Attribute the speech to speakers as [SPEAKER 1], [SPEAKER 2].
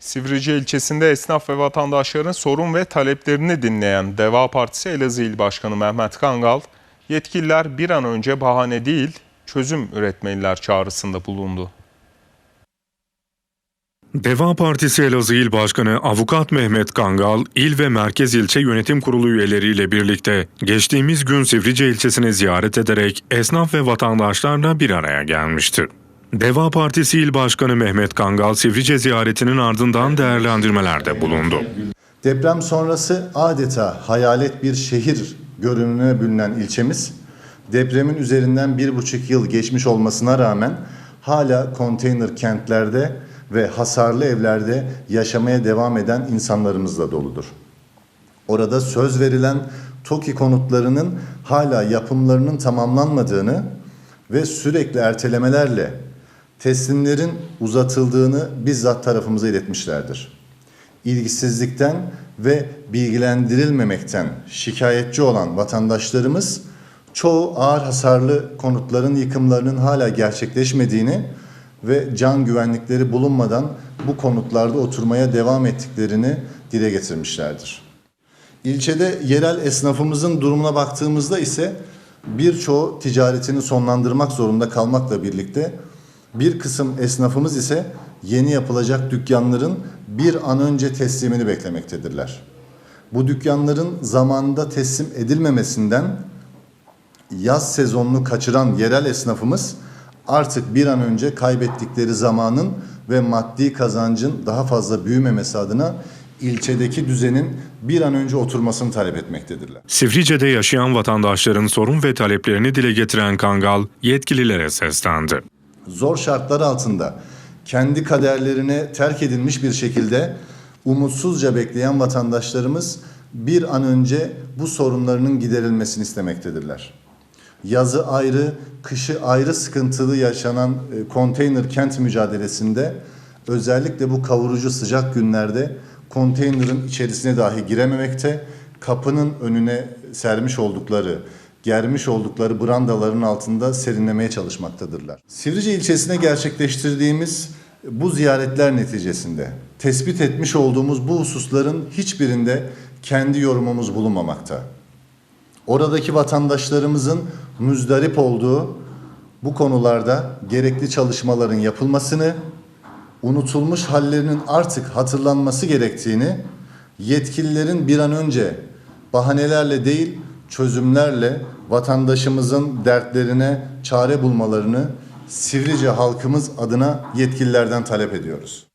[SPEAKER 1] Sivrice ilçesinde esnaf ve vatandaşların sorun ve taleplerini dinleyen Deva Partisi Elazığ İl Başkanı Mehmet Kangal, yetkililer bir an önce bahane değil, çözüm üretmeliler çağrısında bulundu.
[SPEAKER 2] Deva Partisi Elazığ İl Başkanı Avukat Mehmet Kangal, il ve merkez ilçe yönetim kurulu üyeleriyle birlikte geçtiğimiz gün Sivrice ilçesini ziyaret ederek esnaf ve vatandaşlarla bir araya gelmişti. Deva Partisi İl Başkanı Mehmet Kangal, Sivrice ziyaretinin ardından değerlendirmelerde bulundu.
[SPEAKER 3] Deprem sonrası adeta hayalet bir şehir görünümüne bürünen ilçemiz, depremin üzerinden bir buçuk yıl geçmiş olmasına rağmen hala konteyner kentlerde ve hasarlı evlerde yaşamaya devam eden insanlarımızla doludur. Orada söz verilen TOKİ konutlarının hala yapımlarının tamamlanmadığını ve sürekli ertelemelerle teslimlerin uzatıldığını bizzat tarafımıza iletmişlerdir. İlgisizlikten ve bilgilendirilmemekten şikayetçi olan vatandaşlarımız çoğu ağır hasarlı konutların yıkımlarının hala gerçekleşmediğini ve can güvenlikleri bulunmadan bu konutlarda oturmaya devam ettiklerini dile getirmişlerdir. İlçede yerel esnafımızın durumuna baktığımızda ise birçoğu ticaretini sonlandırmak zorunda kalmakla birlikte bir kısım esnafımız ise yeni yapılacak dükkanların bir an önce teslimini beklemektedirler. Bu dükkanların zamanında teslim edilmemesinden yaz sezonunu kaçıran yerel esnafımız artık bir an önce kaybettikleri zamanın ve maddi kazancın daha fazla büyümemesi adına ilçedeki düzenin bir an önce oturmasını talep etmektedirler.
[SPEAKER 2] Sivrice'de yaşayan vatandaşların sorun ve taleplerini dile getiren Kangal, yetkililere seslendi.
[SPEAKER 3] Zor şartlar altında kendi kaderlerine terk edilmiş bir şekilde umutsuzca bekleyen vatandaşlarımız bir an önce bu sorunlarının giderilmesini istemektedirler. Yazı ayrı, kışı ayrı sıkıntılı yaşanan e, konteyner kent mücadelesinde özellikle bu kavurucu sıcak günlerde konteynerin içerisine dahi girememekte, kapının önüne sermiş oldukları germiş oldukları brandaların altında serinlemeye çalışmaktadırlar. Sivrice ilçesine gerçekleştirdiğimiz bu ziyaretler neticesinde tespit etmiş olduğumuz bu hususların hiçbirinde kendi yorumumuz bulunmamakta. Oradaki vatandaşlarımızın müzdarip olduğu bu konularda gerekli çalışmaların yapılmasını, unutulmuş hallerinin artık hatırlanması gerektiğini, yetkililerin bir an önce bahanelerle değil çözümlerle vatandaşımızın dertlerine çare bulmalarını Sivrice halkımız adına yetkililerden talep ediyoruz.